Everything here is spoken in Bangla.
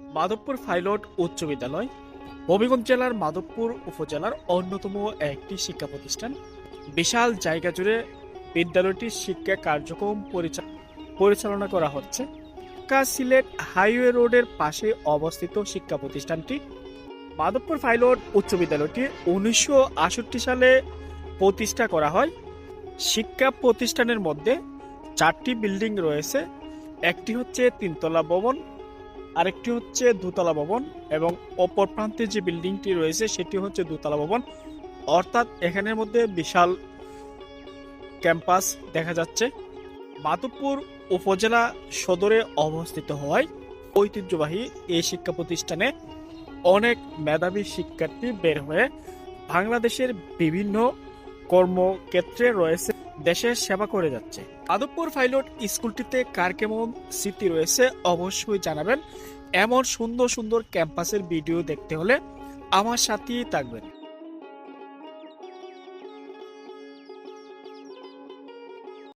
মাধবপুর ফাইলট উচ্চ বিদ্যালয়, হবিগঞ্জ জেলার মাধবপুর উপজেলার অন্যতম একটি শিক্ষা প্রতিষ্ঠান। বিশাল জায়গা জুড়ে বিদ্যালয়টির শিক্ষা কার্যক্রম পরিচা- পরিচালনা করা হচ্ছে। সিলেট হাইওয়ে রোডের পাশে অবস্থিত শিক্ষা প্রতিষ্ঠানটি। মাধবপুর ফাইলট উচ্চ বিদ্যালয়টি উনিশশো সালে প্রতিষ্ঠা করা হয়। শিক্ষা প্রতিষ্ঠানের মধ্যে চারটি বিল্ডিং রয়েছে। একটি হচ্ছে তিনতলা ভবন আরেকটি হচ্ছে দোতলা ভবন এবং অপর প্রান্তে যে বিল্ডিংটি রয়েছে সেটি হচ্ছে দোতলা ভবন। অর্থাৎ এখানের মধ্যে বিশাল ক্যাম্পাস দেখা যাচ্ছে। মাধবপুর উপজেলা সদরে অবস্থিত হওয়ায় ঐতিহ্যবাহী এই শিক্ষা প্রতিষ্ঠানে অনেক মেধাবী শিক্ষার্থী বের হয়ে বাংলাদেশের বিভিন্ন কর্মক্ষেত্রে রয়েছে। দেশের সেবা করে যাচ্ছে। আদবপুর ফাইলট স্কুলটিতে কার কেমন স্মৃতি রয়েছে অবশ্যই জানাবেন। এমন সুন্দর সুন্দর ক্যাম্পাসের ভিডিও দেখতে হলে আমার সাথেই থাকবেন।